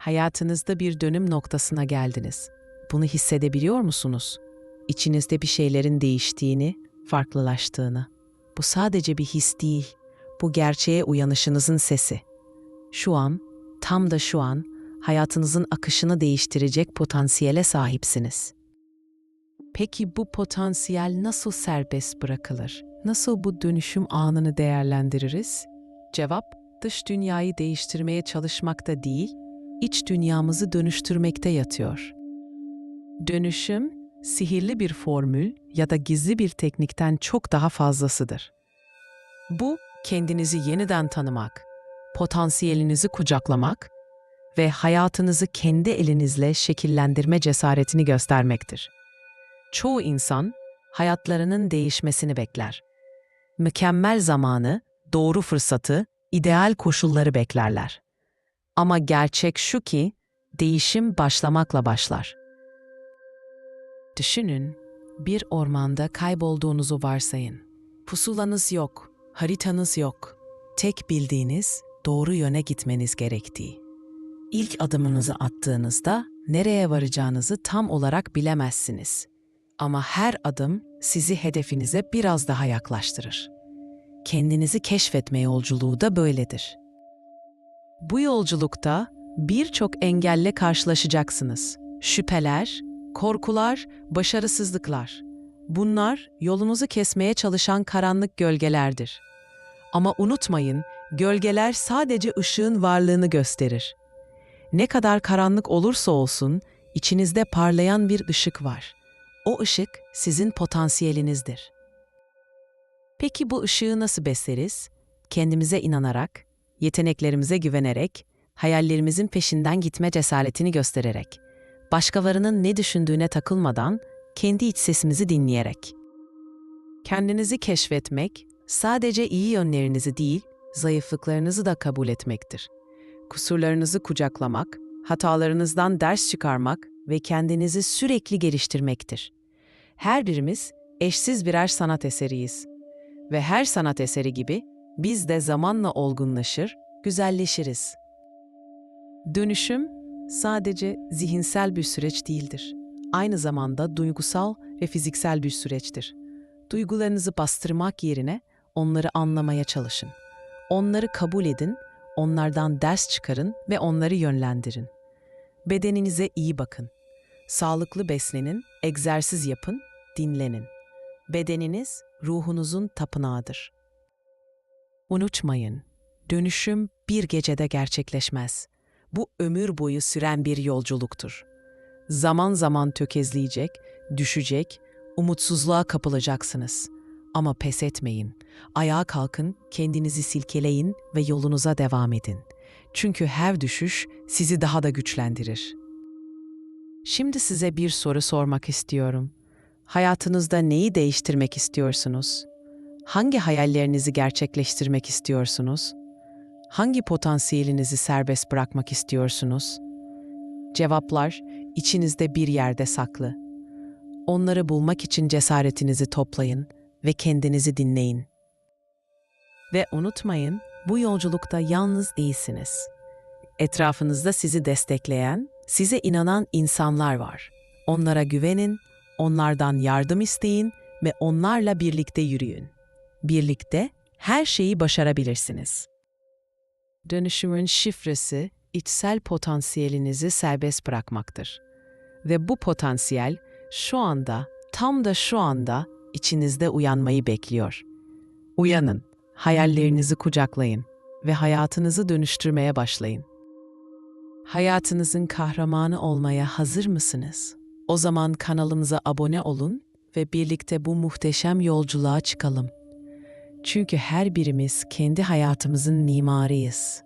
Hayatınızda bir dönüm noktasına geldiniz. Bunu hissedebiliyor musunuz? İçinizde bir şeylerin değiştiğini, farklılaştığını. Bu sadece bir his değil. Bu gerçeğe uyanışınızın sesi. Şu an, tam da şu an hayatınızın akışını değiştirecek potansiyele sahipsiniz. Peki bu potansiyel nasıl serbest bırakılır? Nasıl bu dönüşüm anını değerlendiririz? Cevap, dış dünyayı değiştirmeye çalışmakta değil, iç dünyamızı dönüştürmekte yatıyor. Dönüşüm, sihirli bir formül ya da gizli bir teknikten çok daha fazlasıdır. Bu, kendinizi yeniden tanımak, potansiyelinizi kucaklamak ve hayatınızı kendi elinizle şekillendirme cesaretini göstermektir. Çoğu insan hayatlarının değişmesini bekler. Mükemmel zamanı, doğru fırsatı, ideal koşulları beklerler. Ama gerçek şu ki değişim başlamakla başlar. Düşünün, bir ormanda kaybolduğunuzu varsayın. Pusulanız yok, haritanız yok. Tek bildiğiniz doğru yöne gitmeniz gerektiği. İlk adımınızı attığınızda nereye varacağınızı tam olarak bilemezsiniz. Ama her adım sizi hedefinize biraz daha yaklaştırır. Kendinizi keşfetme yolculuğu da böyledir. Bu yolculukta birçok engelle karşılaşacaksınız. Şüpheler, korkular, başarısızlıklar. Bunlar yolunuzu kesmeye çalışan karanlık gölgelerdir. Ama unutmayın, gölgeler sadece ışığın varlığını gösterir. Ne kadar karanlık olursa olsun, içinizde parlayan bir ışık var. O ışık sizin potansiyelinizdir. Peki bu ışığı nasıl besleriz? Kendimize inanarak, yeteneklerimize güvenerek, hayallerimizin peşinden gitme cesaretini göstererek, başkalarının ne düşündüğüne takılmadan kendi iç sesimizi dinleyerek. Kendinizi keşfetmek sadece iyi yönlerinizi değil, zayıflıklarınızı da kabul etmektir. Kusurlarınızı kucaklamak, hatalarınızdan ders çıkarmak ve kendinizi sürekli geliştirmektir. Her birimiz eşsiz birer sanat eseriyiz. Ve her sanat eseri gibi biz de zamanla olgunlaşır, güzelleşiriz. Dönüşüm sadece zihinsel bir süreç değildir. Aynı zamanda duygusal ve fiziksel bir süreçtir. Duygularınızı bastırmak yerine onları anlamaya çalışın. Onları kabul edin, onlardan ders çıkarın ve onları yönlendirin. Bedeninize iyi bakın. Sağlıklı beslenin, egzersiz yapın, dinlenin. Bedeniniz ruhunuzun tapınağıdır. Unutmayın, dönüşüm bir gecede gerçekleşmez. Bu ömür boyu süren bir yolculuktur. Zaman zaman tökezleyecek, düşecek, umutsuzluğa kapılacaksınız. Ama pes etmeyin. Ayağa kalkın, kendinizi silkeleyin ve yolunuza devam edin. Çünkü her düşüş sizi daha da güçlendirir. Şimdi size bir soru sormak istiyorum. Hayatınızda neyi değiştirmek istiyorsunuz? Hangi hayallerinizi gerçekleştirmek istiyorsunuz? Hangi potansiyelinizi serbest bırakmak istiyorsunuz? Cevaplar içinizde bir yerde saklı. Onları bulmak için cesaretinizi toplayın ve kendinizi dinleyin. Ve unutmayın, bu yolculukta yalnız değilsiniz. Etrafınızda sizi destekleyen, size inanan insanlar var. Onlara güvenin, onlardan yardım isteyin ve onlarla birlikte yürüyün. Birlikte her şeyi başarabilirsiniz. Dönüşümün şifresi içsel potansiyelinizi serbest bırakmaktır. Ve bu potansiyel şu anda, tam da şu anda içinizde uyanmayı bekliyor. Uyanın, hayallerinizi kucaklayın ve hayatınızı dönüştürmeye başlayın. Hayatınızın kahramanı olmaya hazır mısınız? O zaman kanalımıza abone olun ve birlikte bu muhteşem yolculuğa çıkalım. Çünkü her birimiz kendi hayatımızın mimarıyız.